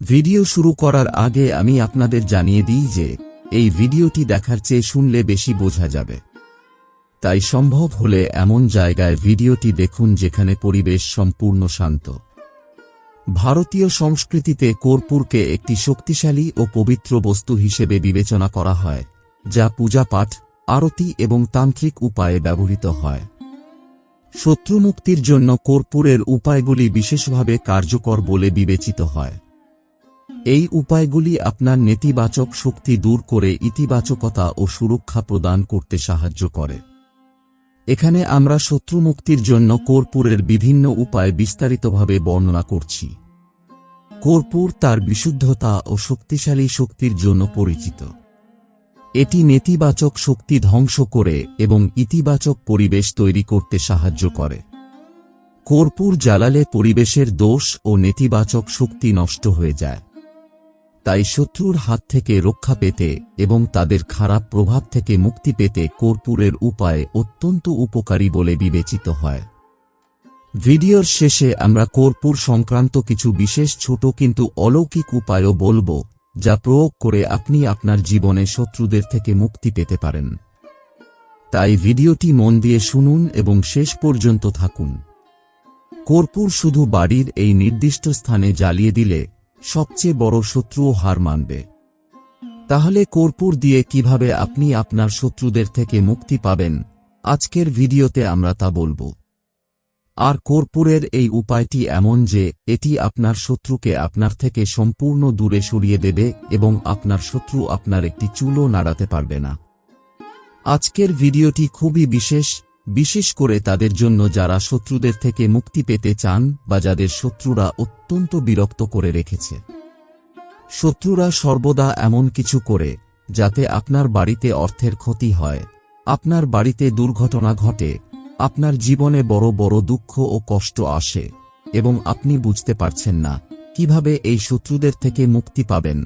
Video শুরু করার আগে আমি আপনাদের জানিয়ে দিই যে, এই ভিডিওটি দেখার চেয়ে শুনলে বেশি বোঝা যাবে। তাই সম্ভব হলে এমন জায়গায় ভিডিওটি দেখুন যেখানে পরিবেশ সম্পূর্ণ শান্ত। ভারতীয় সংস্কৃতিতে কর্পূরকে একটি শক্তিশালী ও পবিত্র বস্তু হিসেবে বিবেচনা করা হয়, যা পূজাপাঠ, আরতি এবং তান্ত্রিক উপায়ে ব্যবহৃত হয়। শত্রুমুক্তির জন্য কর্পূরের উপায়গুলি বিশেষভাবে কার্যকর বলে বিবেচিত হয়। এই উপায়গুলি আপনার নেতিবাচক শক্তি দূর করে ইতিবাচকতা ও সুরক্ষা প্রদান করতে সাহায্য করে। এখানে আমরা শত্রুমুক্তির জন্য কর্পূরের বিভিন্ন উপায় বিস্তারিতভাবে বর্ণনা করছি। কর্পূর তার বিশুদ্ধতা ও শক্তিশালী শক্তির জন্য পরিচিত। এটি নেতিবাচক শক্তি ধ্বংস করে এবং ইতিবাচক পরিবেশ তৈরি করতে সাহায্য করে। কর্পূর জ্বালালে পরিবেশের দোষ ও নেতিবাচক শক্তি নষ্ট হয়ে যায়। তাই শত্রুর হাত থেকে রক্ষা পেতে এবং তাদের খারাপ প্রভাব থেকে মুক্তি পেতে কর্পূরের উপায় অত্যন্ত উপকারী বলে বিবেচিত হয়। ভিডিওর শেষে আমরা কর্পূর সংক্রান্ত কিছু বিশেষ ছোট কিন্তু অলৌকিক উপায়ও বলব, যা প্রয়োগ করে আপনি আপনার জীবনে শত্রুদের থেকে মুক্তি পেতে পারেন। তাই ভিডিওটি মন দিয়ে শুনুন এবং শেষ পর্যন্ত থাকুন। কর্পূর শুধু বাড়ির এই নির্দিষ্ট স্থানে জ্বালিয়ে দিলে সবচেয়ে বড় শত্রুও হার মানবে। তাহলে কর্পূর দিয়ে কীভাবে আপনি আপনার শত্রুদের থেকে মুক্তি পাবেন, আজকের ভিডিওতে আমরা তা বলব। আর কর্পূরের এই উপায়টি এমন যে, এটি আপনার শত্রুকে আপনার থেকে সম্পূর্ণ দূরে সরিয়ে দেবে এবং আপনার শত্রু আপনার একটি চুলও নাড়াতে পারবে না। আজকের ভিডিওটি খুবই বিশেষ বিশেষ করে তাদের জন্য যারা শত্রুদের থেকে মুক্তি পেতে চান বা যাদের শত্রুরা অত্যন্ত বিরক্ত করে রেখেছে। শত্রুরা সর্বদা এমন কিছু করে, যাতে আপনার বাড়িতে অর্থের ক্ষতি হয়, আপনার বাড়িতে দুর্ঘটনা ঘটে, আপনার জীবনে বড় বড় দুঃখ ও কষ্ট আসে, এবং আপনি বুঝতে পারছেন না কীভাবে এই শত্রুদের থেকে মুক্তি পাবেন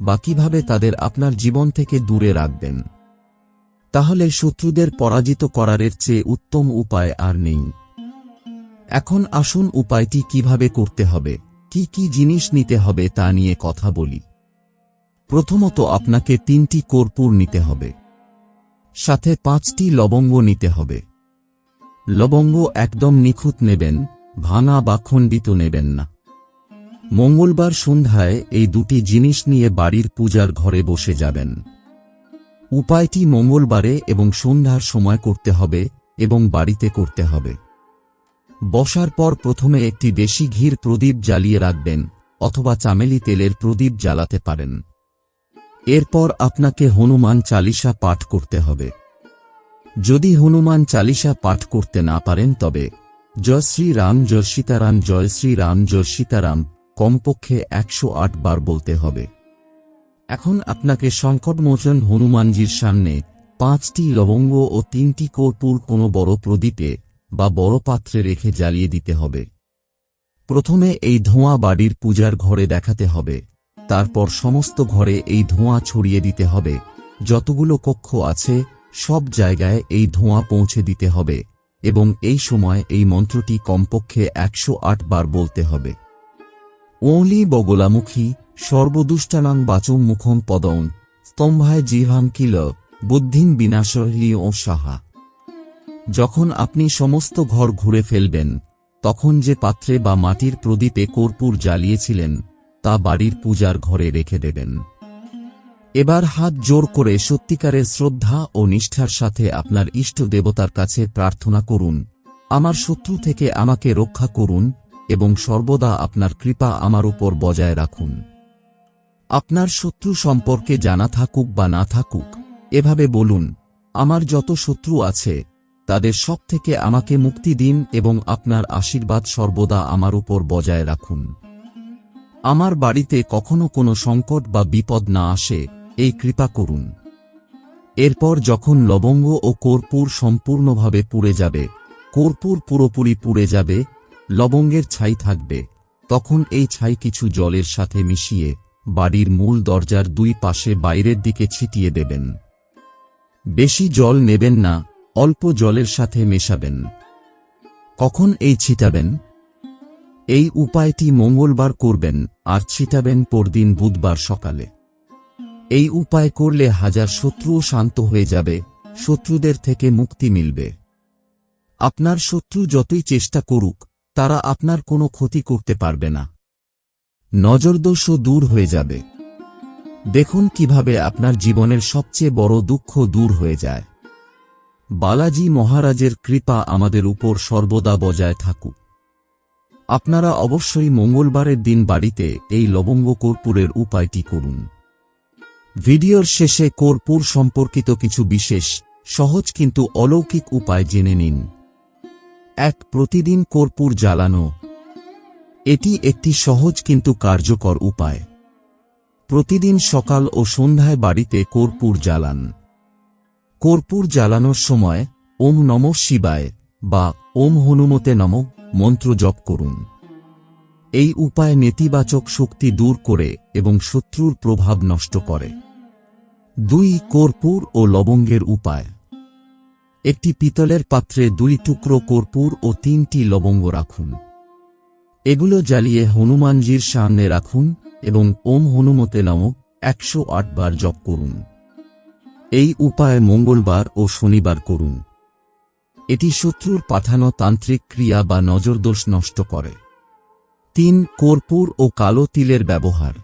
বা কীভাবে তাদের আপনার জীবন থেকে দূরে রাখবেন। তাহলে শত্রুদের পরাজিত করারের চেয়ে উত্তম উপায় আর নেই। এখন আসুন উপায়টি কীভাবে করতে হবে, কি কি জিনিস নিতে হবে তা নিয়ে কথা বলি। প্রথমত আপনাকে তিনটি কর্পূর নিতে হবে। সাথে পাঁচটি লবঙ্গ নিতে হবে। লবঙ্গ একদম নিখুঁত নেবেন, ভাঙা বা খণ্ডিত নেবেন না। মঙ্গলবার সন্ধ্যায় এই দুটি জিনিস নিয়ে বাড়ির পূজার ঘরে বসে যাবেন। উপায়টি মঙ্গলবারে এবং সন্ধ্যার সময় করতে হবে এবং বাড়িতে করতে হবে। বসার পর প্রথমে একটি বেশি ঘির প্রদীপ জ্বালিয়ে রাখবেন অথবা চামেলি তেলের প্রদীপ জ্বালাতে পারেন। এরপর আপনাকে হনুমান চালিসা পাঠ করতে হবে। যদি হনুমান চালিসা পাঠ করতে না পারেন তবে জয় শ্রী রাম, জয় সীতারাম, জয় শ্রী রাম, জয় সীতারাম কমপক্ষে একশো আট বার বলতে হবে। এখন আপনাকে সংকটমোচন হনুমানজির সামনে পাঁচটি লবঙ্গ ও তিনটি কর্পূর কোনো বড় প্রদীপে বা বড় পাত্রে রেখে জ্বালিয়ে দিতে হবে। প্রথমে এই ধোঁয়া বাড়ির পূজার ঘরে দেখাতে হবে। তারপর সমস্ত ঘরে এই ধোঁয়া ছড়িয়ে দিতে হবে। যতগুলো কক্ষ আছে, সব জায়গায় এই ধোঁয়া পৌঁছে দিতে হবে এবং এই সময় এই মন্ত্রটি কমপক্ষে একশো আট বার বলতে হবে। ওঁলি বগলামুখী সর্বদুষ্টানাং বাচং মুখং পদং স্তম্ভায় জিহাম কিল বুদ্ধিন বিনাশহী ও সাহা। যখন আপনি সমস্ত ঘর ঘুরে ফেলবেন, তখন যে পাত্রে বা মাটির প্রদীপে কর্পূর জ্বালিয়েছিলেন, তা বাড়ির পূজার ঘরে রেখে দেবেন। এবার হাত জোর করে সত্যিকারের শ্রদ্ধা ও নিষ্ঠার সাথে আপনার ইষ্ট দেবতার কাছে প্রার্থনা করুন, আমার শত্রু থেকে আমাকে রক্ষা করুন এবং সর্বদা আপনার কৃপা আমার উপর বজায় রাখুন। আপনার শত্রু সম্পর্কে জানা থাকুক বা না থাকুক, এভাবে বলুন, আমার যত শত্রু আছে, তাদের সব থেকে আমাকে মুক্তি দিন এবং আপনার আশীর্বাদ সর্বদা আমার উপর বজায় রাখুন। আমার বাড়িতে কখনো কোনো সংকট বা বিপদ না আসে, এই কৃপা করুন। এরপর যখন লবঙ্গ ও কর্পূর সম্পূর্ণভাবে পুড়ে যাবে, কর্পূর পুরোপুরি পুড়ে যাবে, লবঙ্গের ছাই থাকবে, তখন এই ছাই কিছু জলের সাথে মিশিয়ে বাড়ির মূল দরজার দুই পাশে বাইরের দিকে ছিটিয়ে দেবেন। বেশি জল নেবেন না, অল্প জলের সাথে মেশাবেন। কখন এই ছিটাবেন? এই উপায়টি মঙ্গলবার করবেন, আর ছিটাবেন পরদিন বুধবার সকালে। এই উপায় করলে হাজার শত্রুও শান্ত হয়ে যাবে, শত্রুদের থেকে মুক্তি মিলবে। আপনার শত্রু যতই চেষ্টা করুক, তারা আপনার কোনো ক্ষতি করতে পারবে না। নজরদোষও দূর হয়ে যাবে। দেখুন কীভাবে আপনার জীবনের সবচেয়ে বড় দুঃখ দূর হয়ে যায়। বালাজি মহারাজের কৃপা আমাদের উপর সর্বদা বজায় থাকুক। আপনারা অবশ্যই মঙ্গলবারের দিন বাড়িতে এই লবঙ্গ কর্পূরের উপায়টি করুন। ভিডিওর শেষে কর্পূর সম্পর্কিত কিছু বিশেষ, সহজ কিন্তু অলৌকিক উপায় জেনে নিন। এক, প্রতিদিন কর্পূর জ্বালানো এটি একটি সহজ কিন্তু কার্যকর উপায়। প্রতিদিন সকাল ও সন্ধ্যায় বাড়িতে কর্পূর জ্বালান। কর্পূর জ্বালানোর সময় ওম নম শিবায় বা ওম হনুমতে নম মন্ত্র জপ করুন। এই উপায় নেতিবাচক শক্তি দূর করে এবং শত্রুর প্রভাব নষ্ট করে। দুই, কর্পূর ও লবঙ্গের উপায়। একটি পিতলের পাত্রে দুই টুকরো কর্পূর ও তিনটি লবঙ্গ রাখুন। এগুলো জ্বালিয়ে হনুমানজির সামনে রাখুন এবং ওম হনুমতে নম একশো বার জপ করুন। এই উপায় মঙ্গলবার ও শনিবার করুন। এটি শত্রুর পাঠানো তান্ত্রিক ক্রিয়া বা নজরদোষ নষ্ট করে। তিন, কর্পূর ও কালো তিলের ব্যবহার।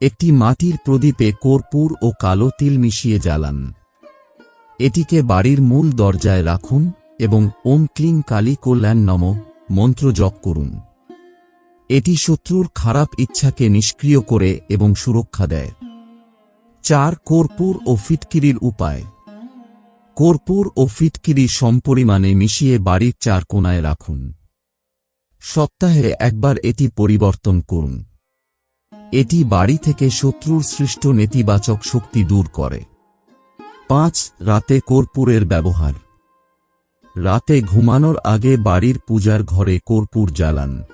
একটি মাটির প্রদীপে কর্পূর ও কালো তিল মিশিয়ে জ্বালান। এটিকে বাড়ির মূল দরজায় রাখুন এবং ওম ক্লিং কালী কল্যাণ নম মন্ত্র জপ করুন। এটি শত্রুর খারাপ ইচ্ছাকে নিষ্ক্রিয় করে এবং সুরক্ষা দেয়। চার, কর্পূর ও ফিটকিরির উপায়। কর্পূর ও ফিটকিরি সমপরিমাণে মিশিয়ে বাড়ির চার কোনায় রাখুন। সপ্তাহে একবার এটি পরিবর্তন করুন। এটি বাড়ি থেকে শত্রুর সৃষ্ট নেতিবাচক শক্তি দূর করে। পাঁচ, রাতে কর্পূরের ব্যবহার। রাতে ঘুমানোর আগে বাড়ির পূজার ঘরে কর্পূর জ্বালান।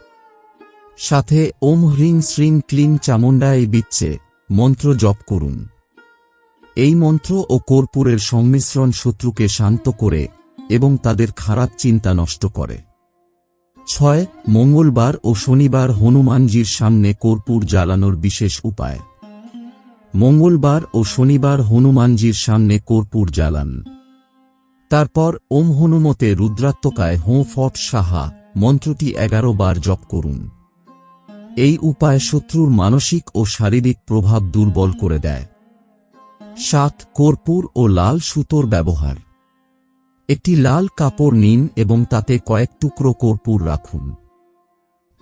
সাথে ওম হ্রিং শ্রিং ক্লিং চামুণ্ডায় বিচ্ছে, মন্ত্র জপ করুন। এই মন্ত্র ও কর্পূরের সংমিশ্রণ শত্রুকে শান্ত করে এবং তাদের খারাপ চিন্তা নষ্ট করে। ছয়, মঙ্গলবার ও শনিবার হনুমানজির সামনে কর্পূর জ্বালানোর বিশেষ উপায়। মঙ্গলবার ও শনিবার হনুমানজির সামনে কর্পূর জ্বালান। তারপর ওম হনুমতে রুদ্রাত্মকায় হোঁ ফট সাহা, মন্ত্রটি এগারো বার জপ করুন। এই উপায় শত্রুর মানসিক ও শারীরিক প্রভাব দুর্বল করে দেয়। সাত, কর্পূর ও লাল সুতোর ব্যবহার। একটি লাল কাপড় নিন এবং তাতে কয়েক টুকরো কর্পূর রাখুন।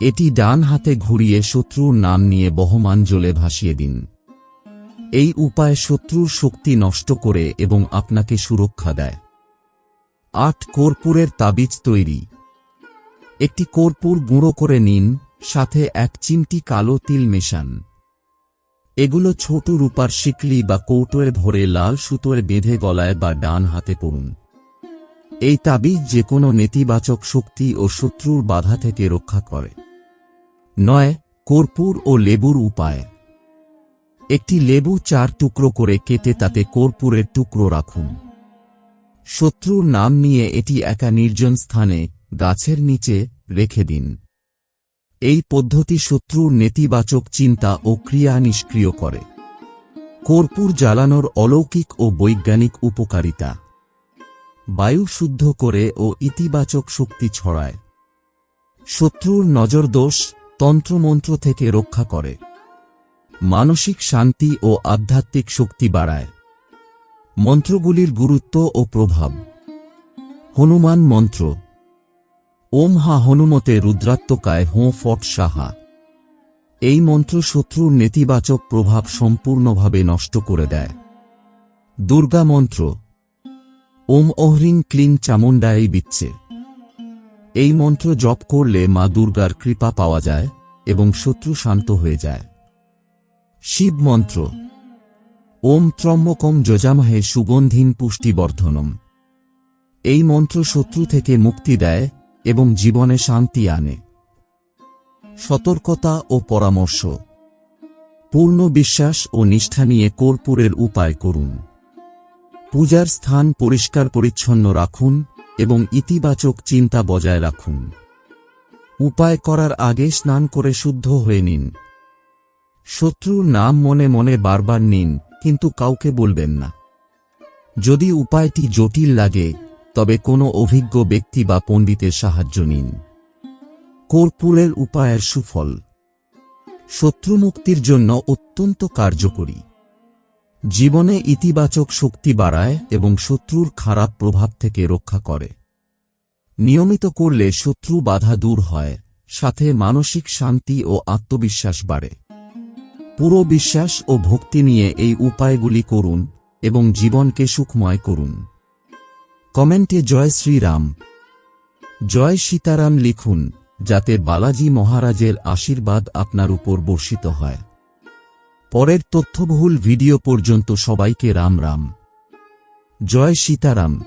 এটি ডান হাতে ঘুরিয়ে শত্রুর নাম নিয়ে বহমান জলে ভাসিয়ে দিন। এই উপায় শত্রুর শক্তি নষ্ট করে এবং আপনাকে সুরক্ষা দেয়। আট কর্পূরের তাবিজ তৈরি। একটি কর্পূর গুঁড়ো করে নিন, সাথে এক চিমটি কালো তিল মেশান। এগুলো ছোট রূপার শিকলি বা কৌটোয় ভরে লাল সুতোয় বেঁধে গলায় বা ডান হাতে পড়ুন। এই তাবিজ যে কোনো নেতিবাচক শক্তি ও শত্রুর বাধা থেকে রক্ষা করে। নয়, কর্পূর ও লেবুর উপায়। একটি লেবু চার টুকরো করে কেটে তাতে কর্পূরের টুকরো রাখুন। শত্রুর নাম নিয়ে এটি একা নির্জন স্থানে, গাছের নিচে, রেখে দিন। এই পদ্ধতি শত্রুর নেতিবাচক চিন্তা ও ক্রিয়া নিষ্ক্রিয় করে। কর্পূর জ্বালানোর অলৌকিক ও বৈজ্ঞানিক উপকারিতা। বায়ু শুদ্ধ করে ও ইতিবাচক শক্তি ছড়ায়। শত্রুর নজরদোষ তন্ত্রমন্ত্র থেকে রক্ষা করে। মানসিক শান্তি ও আধ্যাত্মিক শক্তি বাড়ায়। মন্ত্রগুলির গুরুত্ব ও প্রভাব। হনুমান মন্ত্র। ওম হা হনুমতে রুদ্রাত্মকায় হোঁ ফট সাহা। এই মন্ত্র শত্রুর নেতিবাচক প্রভাব সম্পূর্ণভাবে নষ্ট করে দেয়। দুর্গা মন্ত্র। ওম অহ্রিং ক্লিং চামুণ্ডায় বিচ্ছে এই মন্ত্র জপ করলে মা দুর্গার কৃপা পাওয়া যায় এবং শত্রু শান্ত হয়ে যায়। শিব মন্ত্র। ওম ত্রম্বকম যজামহে সুগন্ধিন পুষ্টিবর্ধনম। এই মন্ত্র শত্রু থেকে মুক্তি দেয় এবং জীবনে শান্তি আনে। সতর্কতা ও পরামর্শ। পূর্ণ বিশ্বাস ও নিষ্ঠা নিয়ে কর্পূরের উপায় করুন। পূজার স্থান পরিষ্কার পরিচ্ছন্ন রাখুন এবং ইতিবাচক চিন্তা বজায় রাখুন। উপায় করার আগে স্নান করে শুদ্ধ হয়ে নিন। শত্রুর নাম মনে মনে বারবার নিন কিন্তু কাউকে বলবেন না। যদি উপায়টি জটিল লাগে, তবে কোনো অভিজ্ঞ ব্যক্তি বা পণ্ডিতের সাহায্য নিন। কর্পূরের উপায়ের সুফল। শত্রুমুক্তির জন্য অত্যন্ত কার্যকরী। জীবনে ইতিবাচক শক্তি বাড়ায় এবং শত্রুর খারাপ প্রভাব থেকে রক্ষা করে। নিয়মিত করলে শত্রু বাধা দূর হয়, সাথে মানসিক শান্তি ও আত্মবিশ্বাস বাড়ে। পুরো বিশ্বাস ও ভক্তি নিয়ে এই উপায়গুলি করুন এবং জীবনকে সুখময় করুন। কমেন্টে জয় শ্রীরাম। জয় সীতারাম লিখুন, যাতে বালাজি মহারাজের আশীর্বাদ আপনার উপর বর্ষিত হয়। পরের তথ্যবহুল ভিডিও পর্যন্ত সবাইকে রাম রাম। জয় সীতারাম।